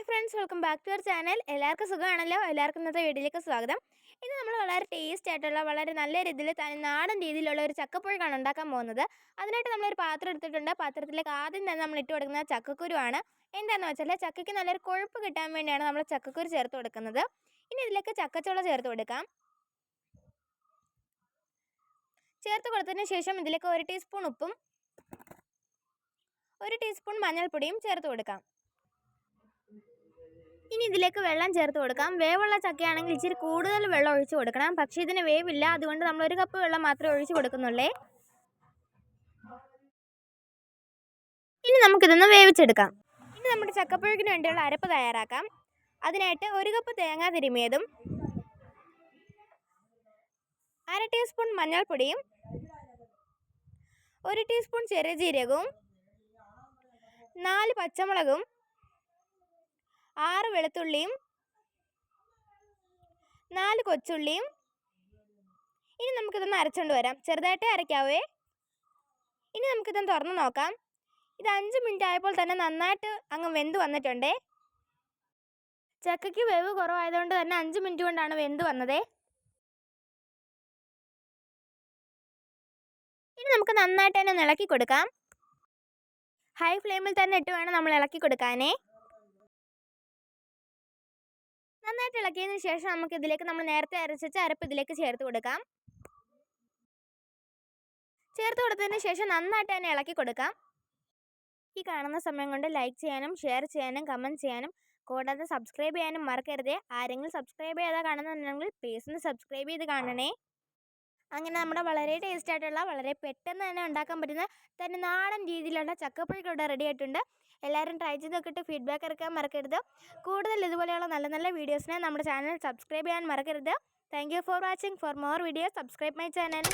Hi friends welcome back to our channel. എല്ലാവർക്കും സുഖമാണല്ലോ? എല്ലാവർക്കും ഇന്നത്തെ വീഡിയോയിലേക്ക് സ്വാഗതം. ഇന്ന് നമ്മൾ വളരെ ടേസ്റ്റ് ആയിട്ടുള്ള വളരെ നല്ല രീതിയിൽ തന്നെ നാടൻ രീതിയിലുള്ള ഒരു ചക്കപ്പുഴുക്കാണ് ഉണ്ടാക്കാൻ പോകുന്നത്. അതിനായിട്ട് നമ്മളൊരു പാത്രം എടുത്തിട്ടുണ്ട്. പാത്രത്തിലേക്ക് ആദ്യം തന്നെ നമ്മൾ ഇട്ട് കൊടുക്കുന്നത് ചക്കക്കുരുവാണ്. എന്താണെന്ന് വെച്ചാൽ ചക്കയ്ക്ക് നല്ലൊരു കൊഴുപ്പ് കിട്ടാൻ വേണ്ടിയാണ് നമ്മൾ ചക്കക്കുരു ചേർത്ത് കൊടുക്കുന്നത്. ഇനി ഇതിലേക്ക് ചക്കച്ചുള ചേർത്ത് കൊടുക്കാം. ചേർത്ത് കൊടുത്തതിന് ശേഷം ഇതിലേക്ക് ഒരു ടീസ്പൂൺ ഉപ്പും ഒരു ടീസ്പൂൺ മഞ്ഞൾപ്പൊടിയും ചേർത്ത് കൊടുക്കാം. ഇനി ഇതിലേക്ക് വെള്ളം ചേർത്ത് കൊടുക്കാം. വേവുള്ള ചക്കയാണെങ്കിൽ ഇച്ചിരി കൂടുതൽ വെള്ളം ഒഴിച്ച് കൊടുക്കണം. പക്ഷേ ഇതിന് വേവില്ല. അതുകൊണ്ട് നമ്മൾ ഒരു കപ്പ് വെള്ളം മാത്രമേ ഒഴിച്ച് കൊടുക്കുന്നുള്ളേ. ഇനി നമുക്കിതൊന്ന് വേവിച്ചെടുക്കാം. ഇനി നമ്മുടെ ചക്കപ്പുഴക്കിന് വേണ്ടിയുള്ള അരപ്പ് തയ്യാറാക്കാം. അതിനായിട്ട് ഒരു കപ്പ് തേങ്ങ തിരുമിയതും അര ടീസ്പൂൺ മഞ്ഞൾപ്പൊടിയും ഒരു ടീസ്പൂൺ ചെറിയ ജീരകവും നാല് പച്ചമുളകും ആറ് വെളുത്തുള്ളിയും നാല് കൊച്ചുള്ളിയും. ഇനി നമുക്കിതൊന്ന് അരച്ചുകൊണ്ട് വരാം. ചെറുതായിട്ടേ അരയ്ക്കാവേ. ഇനി നമുക്കിതൊന്ന് തുറന്ന് നോക്കാം. ഇത് അഞ്ച് മിനിറ്റ് ആയപ്പോൾ തന്നെ നന്നായിട്ട് അങ്ങ് വെന്ത് വന്നിട്ടുണ്ടേ. ചക്കയ്ക്ക് വേവ് കുറവായതുകൊണ്ട് തന്നെ അഞ്ച് മിനിറ്റ് കൊണ്ടാണ് വെന്ത് വന്നതേ. ഇനി നമുക്ക് നന്നായിട്ട് തന്നെ ഇളക്കി കൊടുക്കാം. ഹൈ ഫ്ലെയിമിൽ തന്നെ ഇട്ട് വേണം നമ്മൾ ഇളക്കി കൊടുക്കാനേ. നന്നായിട്ട് ഇളക്കിയതിന് ശേഷം നമുക്ക് ഇതിലേക്ക് നമ്മൾ നേരത്തെ അരച്ചിച്ച അരപ്പ് ഇതിലേക്ക് ചേർത്ത് കൊടുക്കാം. ചേർത്ത് കൊടുത്തതിന് ശേഷം നന്നായിട്ട് തന്നെ ഇളക്കി കൊടുക്കാം. ഈ കാണുന്ന സമയം കൊണ്ട് ലൈക്ക് ചെയ്യാനും ഷെയർ ചെയ്യാനും കമന്റ് ചെയ്യാനും കൂടാതെ സബ്സ്ക്രൈബ് ചെയ്യാനും മറക്കരുതേ. ആരെങ്കിലും സബ്സ്ക്രൈബ് ചെയ്യാതെ കാണുന്നുണ്ടെങ്കിൽ പ്ലീസ് ഒന്ന് സബ്സ്ക്രൈബ് ചെയ്ത് കാണണേ. അങ്ങനെ നമ്മുടെ വളരെ ടേസ്റ്റ് ആയിട്ടുള്ള വളരെ പെട്ടെന്ന് തന്നെ ഉണ്ടാക്കാൻ പറ്റുന്ന തന്നെ നാടൻ രീതിയിലുള്ള ചക്കപ്പുഴക്ക് ഇവിടെ റെഡി ആയിട്ടുണ്ട്. എല്ലാവരും ട്രൈ ചെയ്ത് നോക്കിയിട്ട് ഫീഡ്ബാക്ക് ഇറക്കാൻ മറക്കരുത്. കൂടുതൽ ഇതുപോലെയുള്ള നല്ല നല്ല വീഡിയോസിനെ നമ്മുടെ ചാനൽ സബ്സ്ക്രൈബ് ചെയ്യാൻ മറക്കരുത്. Thank for watching for more videos subscribe my channel